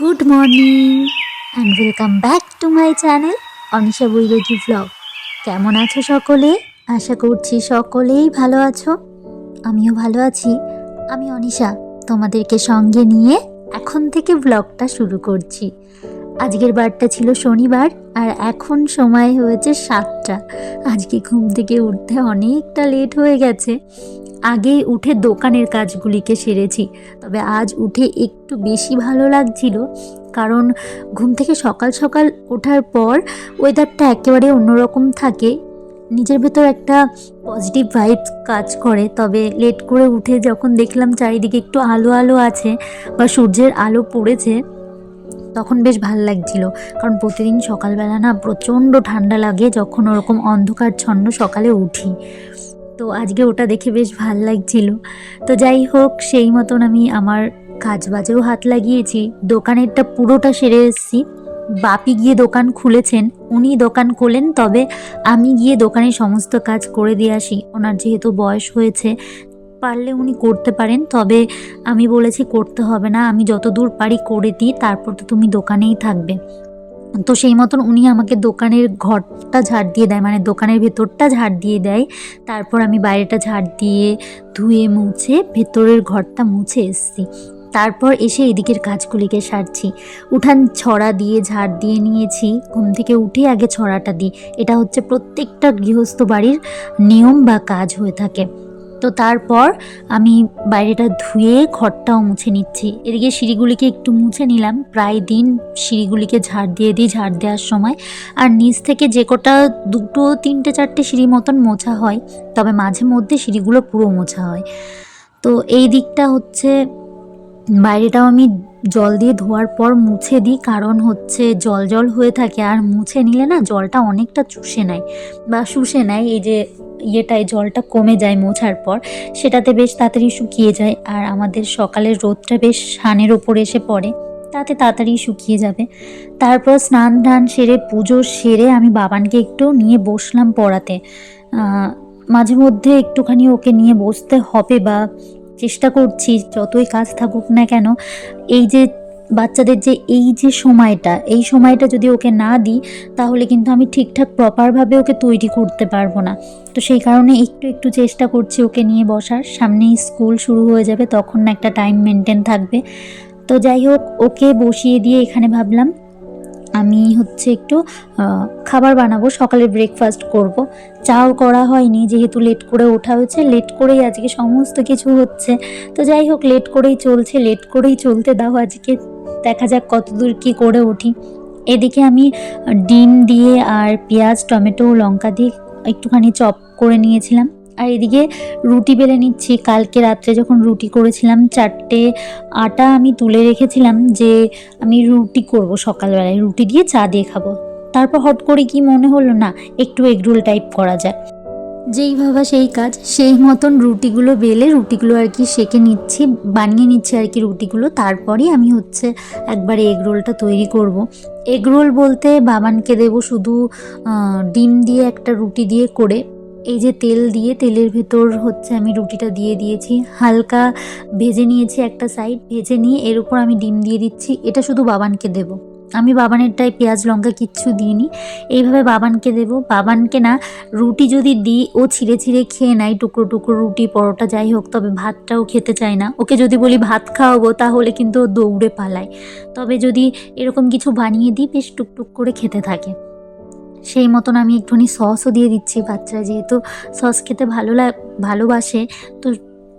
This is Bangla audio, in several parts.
Good morning and welcome back to my channel Anisha Bairagi vlog কেমন আছো সকলে? আশা করছি সকলেই ভালো আছো। আমিও ভালো আছি। আমি অনিশা, তোমাদেরকে সঙ্গে নিয়ে এখন থেকে ব্লগটা শুরু করছি। আজকের বারটা ছিল শনিবার আর এখন সময় হয়েছে সাতটা। আজকে ঘুম থেকে উঠতে অনেকটা লেট হয়ে গেছে। আগেই উঠে দোকানের কাজগুলিকে সেরেছি, তবে আজ উঠে একটু বেশি ভালো লাগছিল, কারণ ঘুম থেকে সকাল সকাল ওঠার পর ওয়েদারটা একেবারে অন্যরকম থাকে। নিজের ভেতর একটা পজিটিভ ভাইবস কাজ করে, তবে লেট করে উঠে যখন দেখলাম চারিদিকে একটু আলো আলো আছে বা সূর্যের আলো পড়েছে তখন বেশ ভালো লাগছিল। কারণ প্রতিদিন সকালবেলা না প্রচণ্ড ঠান্ডা লাগে, যখন ওরকম অন্ধকার ছন্ন সকালে উঠি। তো আজকে ওটা দেখে বেশ ভালো লাগছিল। তো যাই হোক, সেই মতন আমি আমার কাজ বাজেও হাত লাগিয়েছি। দোকানেরটা পুরোটা সেরে এসেছি। বাপি গিয়ে দোকান খুলেছেন, উনি দোকান খোলেন, তবে আমি গিয়ে দোকানে সমস্ত কাজ করে দিয়ে আসি। ওনার যেহেতু বয়স হয়েছে পারলে উনি করতে পারেন, তবে আমি বলেছি করতে হবে না, আমি যত দূর পারি করে দিই, তারপর তো তুমি দোকানেই থাকবে। তো সেই মতন উনি আমাকে দোকানের ঘরটা ঝাড় দিয়ে দেয় মানে দোকানের ভেতরটা ঝাড় দিয়ে দেয়, তারপর আমি বাইরেটা ঝাড় দিয়ে ধুয়ে মুছে ভেতরের ঘরটা মুছে এসছি। তারপর এসে এদিকের কাজগুলিকে সারছি। উঠান ছড়া দিয়ে ঝাড় দিয়ে নিয়েছি, ঘুম থেকে উঠে আগে ছড়াটা দিই। এটা হচ্ছে প্রত্যেকটা গৃহস্থ বাড়ির নিয়ম বা কাজ হয়ে থাকে। তো তারপর আমি বাইরেটা ধুয়ে ঘরটাও মুছে নিচ্ছি। এদিকে সিঁড়িগুলিকে একটু মুছে নিলাম। প্রায় দিন সিঁড়িগুলিকে ঝাড় দিয়ে দিই, ঝাড় দেওয়ার সময়। আর নিচ থেকে যে কটা দুটো, তিনটে, চারটে সিঁড়ি মতন মোছা হয়, তবে মাঝে মধ্যে সিঁড়িগুলো পুরো মোছা হয়। তো এই দিকটা হচ্ছে, বাইরেটাও আমি জল দিয়ে ধোয়ার পর মুছে দিই, কারণ হচ্ছে জল জল হয়ে থাকে। আর মুছে নিলে না, জলটা অনেকটা চুষে নেয় বা শুষে নেয়। এই যে ইয়েটায় জলটা কমে যায় মোছার পর, সেটাতে বেশ তাড়াতাড়ি শুকিয়ে যায় আর আমাদের সকালের রোদটা বেশ সানের ওপর এসে পড়ে, তাতে তাড়াতাড়ি শুকিয়ে যাবে। তারপর স্নান টান সেরে, পুজো সেরে আমি বাবানকে একটু নিয়ে বসলাম পড়াতে। মাঝে মধ্যে একটুখানি ওকে নিয়ে বসতে হবে বা চেষ্টা করছি, যতই কাজ থাকুক না কেন, এই যে বাচ্চাদের যে এই যে সময়টা, এই সময়টা যদি ওকে না দিই, তাহলে কিন্তু আমি ঠিকঠাক প্রপারভাবে ওকে তৈরি করতে পারব না। তো সেই কারণে একটু একটু চেষ্টা করছি ওকে নিয়ে বসার। সামনেই স্কুল শুরু হয়ে যাবে, তখন না একটা টাইম মেনটেন থাকবে। তো যাই হোক, ওকে বসিয়ে দিয়ে এখানে ভাবলাম আমি হচ্ছে একটু খাবার বানাবো সকালে ব্রেকফাস্ট করব। চাও করা হয়নি, যেহেতু লেট করে ওঠা হয়েছে লেট করেই আজকে সমস্ত কিছু হচ্ছে। তো যাই হোক লেট করেই চলছে লেট করেই চলতে দাও আজকে। দেখা যাক কতদূর কি করে উঠি। এদিকে আমি ডিম দিয়ে আর পেঁয়াজ, টমেটো, লঙ্কা দিয়ে একটুখানি চপ করে নিয়েছিলাম। আর এদিকে রুটি বেলে নিচ্ছি। কালকে রাত্রে যখন রুটি করেছিলাম, চারটে আটা আমি তুলে রেখেছিলাম যে আমি রুটি করব সকালবেলায়। রুটি দিয়ে চা দিয়ে খাব। তারপর হট করে কি মনে হলো না, একটু এগরোল টাইপ করা যাক। যেই ভাবা সেই কাজ, সেই মতন রুটিগুলো বেলে রুটিগুলো আর কি সেকে নিচ্ছি, বানিয়ে নিচ্ছি আর কি রুটিগুলো। তারপরেই আমি হচ্ছে একবারে এগ রোলটা তৈরি করব। এগ রোল বলতে বাবানকে দেবো শুধু ডিম দিয়ে একটা রুটি দিয়ে করে, এই যে তেল দিয়ে, তেলের ভেতর হচ্ছে আমি রুটিটা দিয়ে দিয়েছি। হালকা ভেজে নিয়েছি একটা সাইড ভেজে নিয়ে এর উপর আমি ডিম দিয়ে দিচ্ছি। এটা শুধু বাবানকে দেবো। আমি বাবানেরটায় পেঁয়াজ, লঙ্কা কিচ্ছু দিইনি। এইভাবে বাবানকে দেবো। বাবানকে না, রুটি যদি দিই, ও ছিঁড়ে ছিঁড়ে খেয়ে নেয়, টুকরো টুকরো রুটি, পরোটা যাই হোক, তবে ভাতটাও খেতে চায় না। ওকে যদি বলি ভাত খাওয়াবো, তাহলে কিন্তু ও দৌড়ে পালায়। তবে যদি এরকম কিছু বানিয়ে দিই, বেশ টুকটুক করে খেতে থাকে। সেই মতন আমি একটুখানি সসও দিয়ে দিচ্ছি বাচ্চারা যেহেতু সস খেতে ভালো ভালোবাসে, তো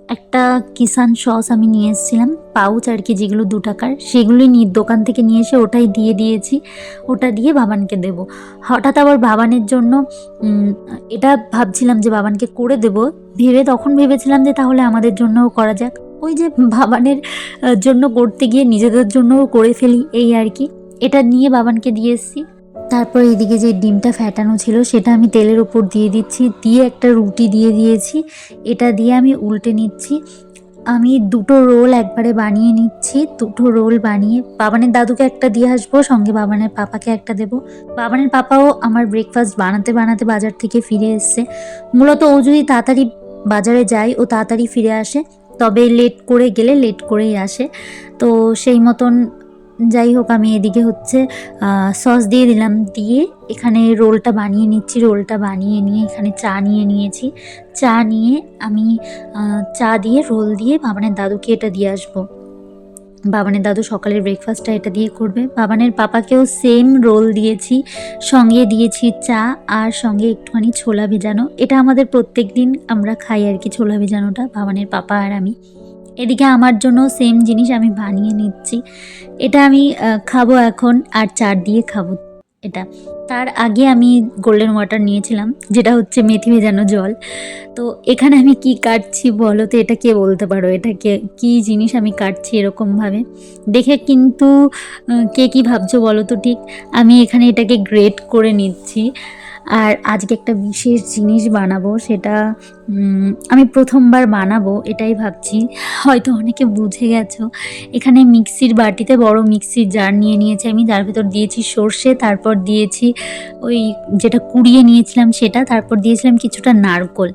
একটা কিষান সস আমি নিয়ে এসেছিলাম, পাউচ আর কি যেগুলো দু টাকার, সেগুলোই নিয়ে দোকান থেকে নিয়ে এসে ওটাই দিয়ে দিয়েছি, ওটা দিয়ে বাবানকে দেব। হঠাৎ আবার বাবানের জন্য এটা ভাবছিলাম যে বাবানকে করে দেব, ভেবে তখন ভেবেছিলাম যে তাহলে আমাদের জন্যও করা যাক। ওই যে বাবানের জন্য করতে গিয়ে নিজেদের জন্যও করে ফেলি, এই আর কি। এটা নিয়ে বাবানকে দিয়ে এসেছি। তারপর এদিকে যে ডিমটা ফ্যাটানো ছিল, সেটা আমি তেলের ওপর দিয়ে দিচ্ছি। দিয়ে একটা রুটি দিয়ে দিয়েছি। এটা দিয়ে আমি উল্টে নিচ্ছি। আমি দুটো রোল একবারে বানিয়ে নিচ্ছি। দুটো রোল বানিয়ে বাবানের দাদুকে একটা দিয়ে আসব, সঙ্গে বাবানের পাপাকে একটা দেবো। বাবানের পাপাও আমার ব্রেকফাস্ট বানাতে বানাতে বাজার থেকে ফিরে এসছে। মূলত ও যদি তাড়াতাড়ি বাজারে যায়, ও তাড়াতাড়ি ফিরে আসে। তবে লেট করে গেলে লেট করেই আসে। তো সেই মতন যাই হোক আমি এদিকে হচ্ছে সস দিয়ে দিলাম, দিয়ে এখানে রোলটা বানিয়ে নিচ্ছি, রোলটা বানিয়ে নিয়ে এখানে চা নিয়ে নিয়েছি। চা নিয়ে আমি চা দিয়ে, রোল দিয়ে বাবানের দাদুকে এটা দিয়ে আসব। বাবানের দাদু সকালের ব্রেকফাস্টটা এটা দিয়ে করবে। বাবানের পাপাকেও সেম রোল দিয়েছি, সঙ্গে দিয়েছি চা আর সঙ্গে একটুখানি ছোলা ভেজানো। এটা আমাদের প্রত্যেক দিন আমরা খাই আর কি, ছোলা ভেজানোটা, বাবানের পাপা আর আমি। এদিকে আমার জন্য সেম জিনিস আমি বানিয়ে নিচ্ছি। এটা আমি খাব এখন আর চার দিয়ে খাব এটা। তার আগে আমি গোল্ডেন ওয়াটার নিয়েছিলাম, যেটা হচ্ছে মেথি ভেজানো জল। তো এখানে আমি কি কাটছি বলো তো, এটা কে বলতে পারো? এটা কে, কী জিনিস আমি কাটছি এরকমভাবে? দেখে কিন্তু কে কী ভাবছ বলো তো ঠিক? আমি এখানে এটাকে গ্রেট করে নিচ্ছি। আর আজকে একটা বিশেষ জিনিস বানাবো, সেটা আমি প্রথমবার বানাবো, এটাই ভাবছি। হয়তো অনেকে বুঝে গেছো। এখানে মিক্সির বাটিতে বড় মিক্সির জার নিয়ে নিয়েছি আমি, যার ভেতর দিয়েছি সর্ষে, তারপর দিয়েছি ওই যেটা কুড়িয়ে নিয়েছিলাম সেটা, তারপর দিয়েছিলাম কিছুটা নারকোল।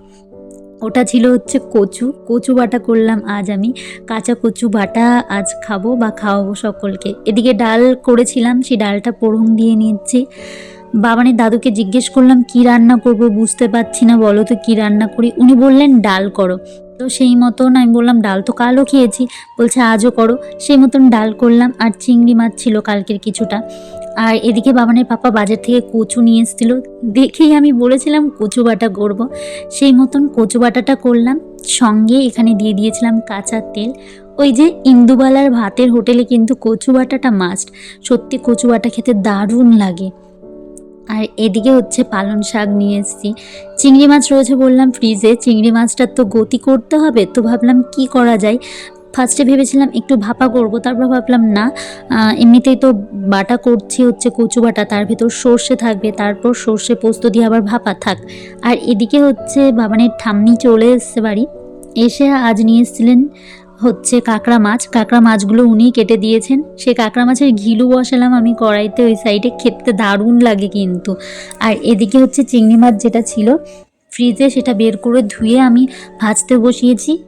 ওটা ছিল হচ্ছে কচু কচু বাটা করলাম আজ আমি। কাঁচা কচু বাটা আজ খাব বা খাওয়াবো সকলকে। এদিকে ডাল করেছিলাম, সেই ডালটা পোড়ং দিয়ে নিচ্ছি। বাবানের দাদুকে জিজ্ঞেস করলাম, কি রান্না করব বুঝতে পারছি না, বলো তো কি রান্না করি? উনি বললেন, ডাল করো। তো সেই মতন আমি বললাম, ডাল তো কালও খেয়েছি। বলছে, আজও করো। সেই মতন ডাল করলাম, আর চিংড়ি মাছ ছিল কালকের কিছুটা। আর এদিকে বাবানের পাপা বাজার থেকে কচু নিয়ে এসেছিল। দেখেই আমি বলেছিলাম, কচু বাটা করব। সেই মতন কচু বাটাটা করলাম, সঙ্গে এখানে দিয়ে দিয়েছিলাম কাঁচা তেল। ওই যে ইন্দুবালার ভাতের হোটেলে কিন্তু কচু বাটাটা মাস্ট সত্যি কচু বাটা খেতে দারুণ লাগে। আর এদিকে হচ্ছে পালং শাক নিয়ে এসেছি। চিংড়ি মাছ রয়েছে বললাম ফ্রিজে চিংড়ি মাছটার তো গতি করতে হবে, তো ভাবলাম কি করা যায়? ফার্স্টে ভেবেছিলাম একটু ভাপা করব, তারপর ভাবলাম না। এমনিতেই তো বাটা করছি হচ্ছে কচু বাটা, তার ভেতর সর্ষে থাকবে, তারপর সর্ষে পোস্ত দিয়ে আবার ভাপা থাক। আর এদিকে হচ্ছে বাবানের ঠাম্মি চলে এসছে বাড়ি। এসে আজ নিয়ে এসেছিলেন হচ্ছে কাঁকড়া মাছ। কাঁকড়া মাছগুলো উনিই কেটে দিয়েছেন। সেই কাঁকড়া মাছের ঘিলু বসালাম আমি কড়াইতে, ওই সাইডে খেতে দারুণ লাগে কিন্তু। আর এদিকে হচ্ছে চিংড়ি মাছ যেটা ছিল, ফ্রিজে সেটা বের করে ধুয়ে আমি ভাজতে বসিয়েছি।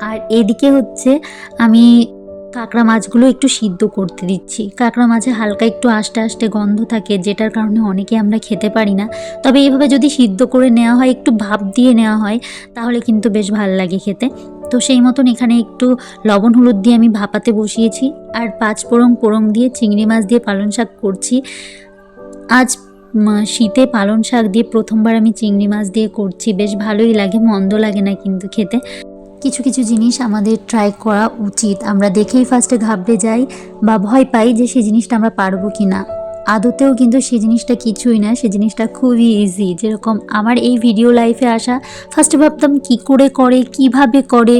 আর এদিকে হচ্ছে আমি কাঁকড়া মাছগুলো একটু সিদ্ধ করতে দিচ্ছি। কাঁকড়া মাছে হালকা একটু আস্তে আস্তে গন্ধ থাকে, যেটার কারণে অনেকে আমরা খেতে পারি না। তবে এইভাবে যদি সিদ্ধ করে নেওয়া হয়, একটু ভাপ দিয়ে নেওয়া হয়, তাহলে কিন্তু বেশ ভালো লাগে খেতে। তো সেই মতন এখানে একটু লবণ, হলুদ দিয়ে আমি ভাপাতে বসিয়েছি আর পাঁচ পোড়ং পোড়ং দিয়ে, চিংড়ি মাছ দিয়ে পালং শাক করছি। আজ শীতে পালং শাক দিয়ে প্রথমবার আমি চিংড়ি মাছ দিয়ে করছি। বেশ ভালোই লাগে, মন্দ লাগে না কিন্তু খেতে। কিছু কিছু জিনিস আমাদের ট্রাই করা উচিত। আমরা দেখেই ফার্স্টে ঘাবড়ে যাই বা ভয় পাই যে সেই জিনিসটা আমরা পারব কি না আদতেও কিন্তু সে জিনিসটা কিছুই না, সে জিনিসটা খুবই ইজি যেরকম আমার এই ভিডিও লাইফে আসা ফার্স্টে ভাবতাম কি করে করে, কীভাবে করে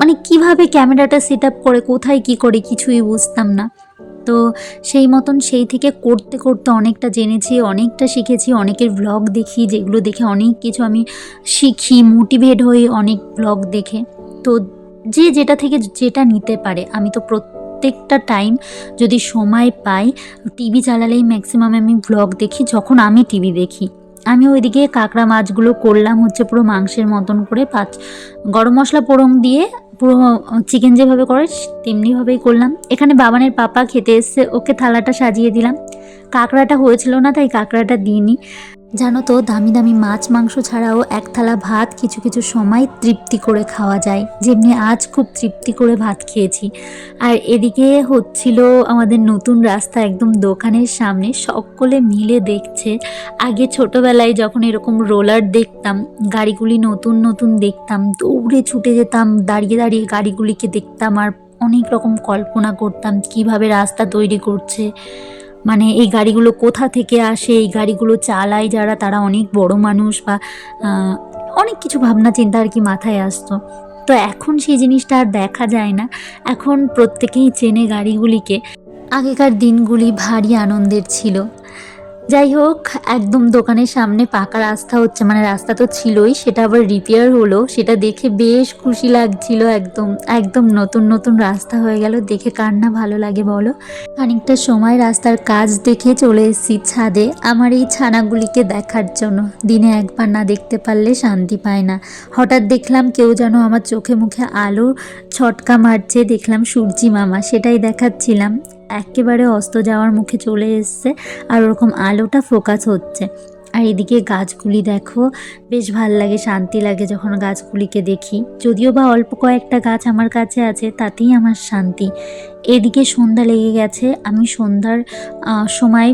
মানে কীভাবে ক্যামেরাটা সেট আপ করে, কোথায় কি করে কিছুই বুঝতাম না। তো সেই মতন সেই থেকে করতে করতে অনেকটা জেনেছি, অনেকটা শিখেছি, অনেকের ব্লগ দেখি, যেগুলো দেখে অনেক কিছু আমি শিখি মোটিভেট হই অনেক ব্লগ দেখে। তো যে যেটা থেকে যেটা নিতে পারে, আমি তো প্রত্যেকটা টাইম যদি সময় পাই টিভি চালালেই ম্যাক্সিমাম আমি ব্লগ দেখি, যখন আমি টিভি দেখি। আমি ওইদিকে কাঁকড়া মাছগুলো করলাম হচ্ছে পুরো মাংসের মতন করে, পাঁচ গরম মশলা পোড়ং দিয়ে পুরো চিকেন যেভাবে করে তেমনিভাবেই করলাম। এখানে বাবানের পাপা খেতে এসছে, ওকে থালাটা সাজিয়ে দিলাম। কাঁকড়াটা হয়েছিল না, তাই কাঁকড়াটা দিইনি। জানো তো, দামি দামি মাছ, মাংস ছাড়াও এক থালা ভাত কিছু কিছু সময় তৃপ্তি করে খাওয়া যায়। যেমনি আজ খুব তৃপ্তি করে ভাত খেয়েছি। আর এদিকে হচ্ছিল আমাদের নতুন রাস্তা একদম দোকানের সামনে। সকলে মিলে দেখছে। আগে ছোটবেলায় যখন এরকম রোলার দেখতাম, গাড়িগুলি নতুন নতুন দেখতাম, দৌড়ে ছুটে যেতাম, দাঁড়িয়ে দাঁড়িয়ে গাড়িগুলিকে দেখতাম আর অনেক রকম কল্পনা করতাম কীভাবে রাস্তা তৈরি করছে। মানে এই গাড়িগুলো কোথা থেকে আসে? এই গাড়িগুলো চালায় যারা? তারা অনেক বড় মানুষ বা অনেক কিছু ভাবনা চিন্তা আর কি মাথায় আসতো। তো এখন সেই জিনিসটা আর দেখা যায় না। এখন প্রত্যেকেই চেনে গাড়িগুলিকে। আগেকার দিনগুলি ভারী আনন্দের ছিল। যাই হোক একদম দোকানের সামনে পাকা রাস্তা হচ্ছে মানে রাস্তা তো ছিলই, সেটা আবার রিপেয়ার হলো, সেটা দেখে বেশ খুশি লাগছিল একদম একদম নতুন নতুন রাস্তা হয়ে গেল, দেখে কার না ভালো লাগে বলো। খানিকটা সময় রাস্তার কাজ দেখে চলে এসেছি ছাদে, আমার এই ছানাগুলিকে দেখার জন্য, দিনে একবার না দেখতে পারলে শান্তি পায় না। হঠাৎ দেখলাম কেউ যেন আমার চোখে মুখে আলো ছটকা মারছে, দেখলাম সূর্যি মামা, সেটাই দেখাচ্ছিলাম। একেবারে অস্ত যাওয়ার মুখে চলে এসছে আর ওরকম আলোটা ফোকাস হচ্ছে। আর এদিকে গাছগুলি দেখো, বেশ ভালো লাগে, শান্তি লাগে যখন গাছগুলিকে দেখি। যদিও বা অল্প কয়েকটা গাছ আমার কাছে আছে, তাতেই আমার শান্তি। এদিকে সন্ধ্যা লেগে গেছে, আমি সন্ধ্যার সময়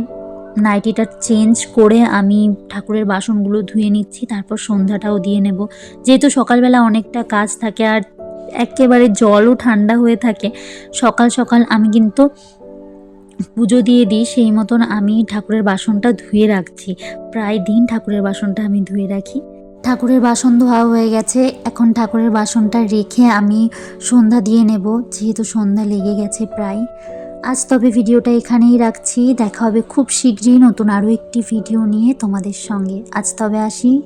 নাইটিটা চেঞ্জ করে আমি ঠাকুরের বাসনগুলো ধুয়ে নিচ্ছি, তারপর সন্ধ্যাটাও দিয়ে নেব। যেহেতু সকালবেলা অনেকটা কাজ থাকে আর একেবারে জলও ঠান্ডা হয়ে থাকে, সকাল সকাল আমি কিন্তু পুজো দিয়ে দিই, সেই মতন আমি ঠাকুরের বাসনটা ধুয়ে রাখছি। প্রায় দিন ঠাকুরের বাসনটা আমি ধুয়ে রাখি। ঠাকুরের বাসন ধোয়া হয়ে গেছে। এখন ঠাকুরের বাসনটা রেখে আমি সন্ধ্যা দিয়ে নেব, যেহেতু সন্ধ্যা লেগে গেছে প্রায়। আজ তবে ভিডিওটা এখানেই রাখছি। দেখা হবে খুব শীঘ্রই নতুন আরও একটি ভিডিও নিয়ে তোমাদের সঙ্গে। আজ তবে আসি।